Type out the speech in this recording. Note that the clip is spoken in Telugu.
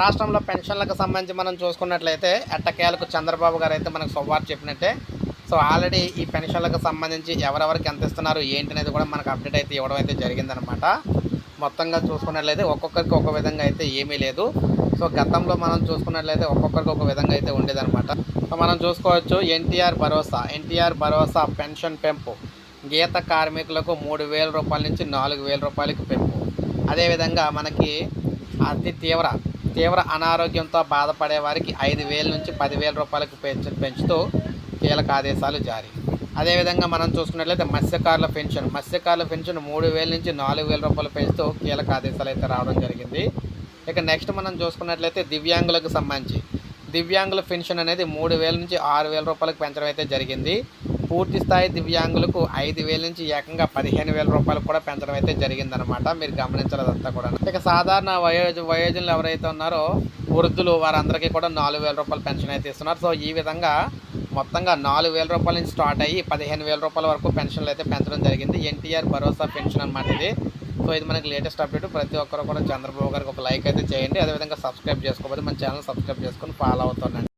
రాష్ట్రంలో పెన్షన్లకు సంబంధించి మనం చూసుకున్నట్లయితే ఎట్టకేలకు చంద్రబాబు గారు అయితే మనకు సొవ్వారు చెప్పినట్టే. సో ఆల్రెడీ ఈ పెన్షన్లకు సంబంధించి ఎవరెవరికి ఎంత ఇస్తున్నారు ఏంటి అనేది కూడా మనకు అప్డేట్ అయితే ఇవ్వడం అయితే జరిగిందనమాట. మొత్తంగా చూసుకున్నట్లయితే ఒక్కొక్కరికి ఒక విధంగా అయితే ఏమీ లేదు. సో గతంలో మనం చూసుకున్నట్లయితే ఒక్కొక్కరికి ఒక విధంగా అయితే ఉండేదనమాట. సో మనం చూసుకోవచ్చు ఎన్టీఆర్ భరోసా. ఎన్టీఆర్ భరోసా పెన్షన్ పెంపు. గీత కార్మికులకు మూడు వేల రూపాయల నుంచి నాలుగు వేల రూపాయలకి పెంపు. అదేవిధంగా మనకి అతి తీవ్ర తీవ్ర అనారోగ్యంతో బాధపడే వారికి ఐదు వేల నుంచి పదివేల రూపాయలకు పెంచు పెంచుతూ కీలక ఆదేశాలు జారీ. అదేవిధంగా మనం చూసుకున్నట్లయితే మత్స్యకారుల పెన్షన్ మత్స్యకారుల పెన్షన్ మూడు వేల నుంచి నాలుగు వేల రూపాయలు పెంచుతూ కీలక ఆదేశాలు అయితే రావడం జరిగింది. ఇక నెక్స్ట్ మనం చూసుకున్నట్లయితే దివ్యాంగులకు సంబంధించి దివ్యాంగుల పెన్షన్ అనేది మూడు వేల నుంచి ఆరు వేల రూపాయలకు పెంచడం అయితే జరిగింది. పూర్తి స్థాయి దివ్యాంగులకు ఐదు వేల నుంచి ఏకంగా పదిహేను వేల రూపాయలు కూడా పెంచడం అయితే జరిగిందనమాట మీరు గమనించాలంతా కూడా ఇక సాధారణ వయోజ వయోజనులు ఎవరైతే ఉన్నారో వృద్ధులు వారందరికీ కూడా నాలుగు వేల రూపాయలు పెన్షన్ అయితే ఇస్తున్నారు. సో ఈ విధంగా మొత్తంగా నాలుగు వేల రూపాయల నుంచి స్టార్ట్ అయ్యి పదిహేను వేల రూపాయల వరకు పెన్షన్లు అయితే పెంచడం జరిగింది. ఎన్టీఆర్ భరోసా పెన్షన్ అనమాట ఇది. సో ఇది మనకి లేటెస్ట్ అప్డేట్. ప్రతి ఒక్కరు కూడా చంద్రబాబు గారికి ఒక లైక్ అయితే చేయండి. అదేవిధంగా సబ్స్క్రైబ్ చేసుకోకపోతే మన ఛానల్ సబ్స్క్రైబ్ చేసుకొని ఫాలో అవుతుండండి